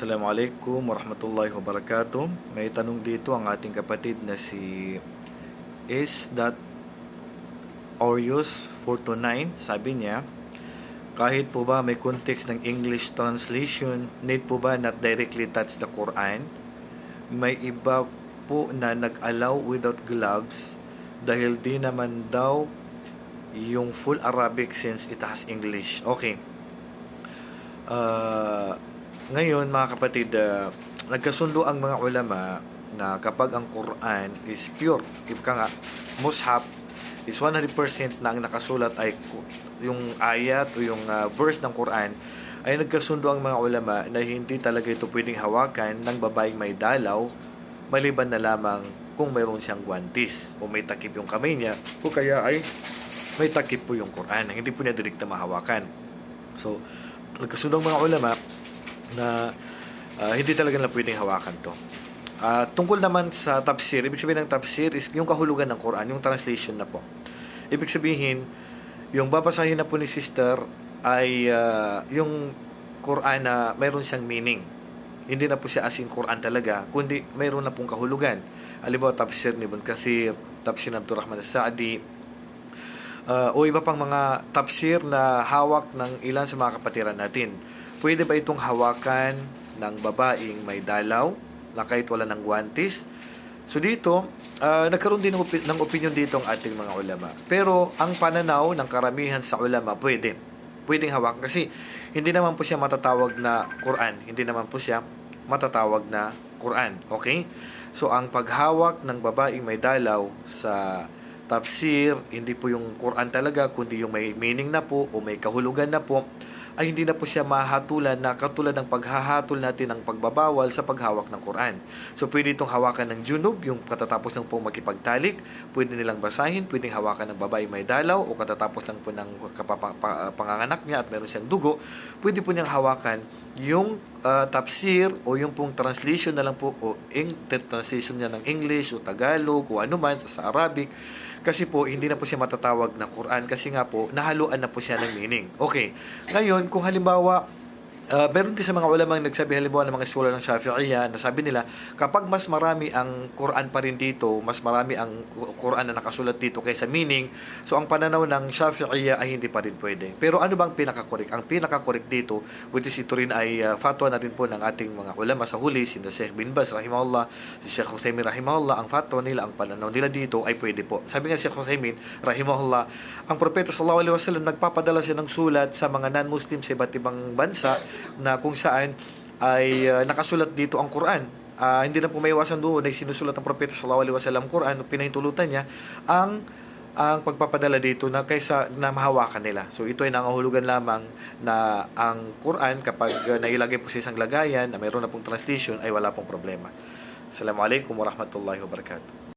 Assalamualaikum warahmatullahi wabarakatuh. May tanong dito ang ating kapatid na si that Orius 429 sabi niya kahit po ba may context ng English translation need po ba not directly touch the Quran? May iba po na nag-allow without gloves dahil di naman daw yung full Arabic since it has English. Okay. Ah, ngayon mga kapatid, ah, nagkasundo ang mga ulama na kapag ang Quran is pure, ika nga, mushaf is 100% na ang nakasulat ay yung ayat o yung ah, verse ng Quran ay nagkasundo ang mga ulama na hindi talaga ito pwedeng hawakan ng babaeng may dalaw maliban na lamang kung mayroon siyang guantis o may takip yung kamay niya o kaya ay may takip po yung Quran hindi po niya direkta mahawakan. So, nagkasundo ang mga ulama na ah, hindi talaga na pwedeng hawakan to. Ah, tungkol naman sa tafsir, ibig sabihin ng tafsir is yung kahulugan ng Quran, yung translation na po. Ibig sabihin, yung babasahin na po ni sister ay ah, yung Quran na mayroon siyang meaning. Hindi na po siya as in Quran talaga, kundi mayroon na pong kahulugan. Halimbawa, tafsir ni Ibn Kathir, tafsir ni Abdul Rahman As-Sa'di, uh, o iba pang mga tafsir na hawak ng ilan sa mga kapatiran natin. Pwede ba itong hawakan ng babaeng may dalaw na kahit wala ng guantis? So dito, uh, nagkaroon din ng, opi- ng opinion dito ang ating mga ulama. Pero ang pananaw ng karamihan sa ulama, pwede. Pwedeng hawakan kasi hindi naman po siya matatawag na Quran. Hindi naman po siya matatawag na Quran. Okay? So ang paghawak ng babaeng may dalaw sa tafsir, hindi po yung Quran talaga, kundi yung may meaning na po o may kahulugan na po, ay hindi na po siya mahatulan na katulad ng paghahatol natin ng pagbabawal sa paghawak ng Quran. So pwede itong hawakan ng junub, yung katatapos lang po makipagtalik, pwede nilang basahin, pwedeng hawakan ng babae may dalaw o katatapos lang po ng panganganak niya at meron siyang dugo, pwede po niyang hawakan yung ah, tafsir o yung pong translation na lang po o eng- translation niya ng English o Tagalog o ano man sa Arabic kasi po hindi na po siya matatawag na Quran kasi nga po nahaluan na po siya ng meaning. Okay. Ngayon, kung halimbawa Uh, meron din sa mga ulamang nagsabi halimbawa ng mga scholar ng Shafi'iyya na sabi nila kapag mas marami ang Quran pa rin dito, mas marami ang Qu- Quran na nakasulat dito kaysa meaning, so ang pananaw ng Shafi'iyya ay hindi pa rin pwede. Pero ano bang pinaka-correct? Ang pinaka-correct dito, which is ito rin ay uh, fatwa na rin po ng ating mga ulama sa huli, si Sheikh bin Baz rahimahullah, si Sheikh Husaymin rahimahullah, ang fatwa nila, ang pananaw nila dito ay pwede po. Sabi nga si Sheikh Husaymin rahimahullah, ang propeta sallallahu alaihi wasallam nagpapadala siya ng sulat sa mga non-Muslim sa iba't ibang bansa na kung saan ay uh, nakasulat dito ang Quran. Ah, hindi na po may iwasan doon ay sinusulat ng propeta sallallahu alaihi wasallam Quran pinahintulutan niya ang ang pagpapadala dito na kaysa na mahawakan nila. So ito ay nangahulugan lamang na ang Quran kapag uh, nailagay po sa isang lagayan na mayroon na pong translation ay wala pong problema. Assalamualaikum warahmatullahi wabarakatuh.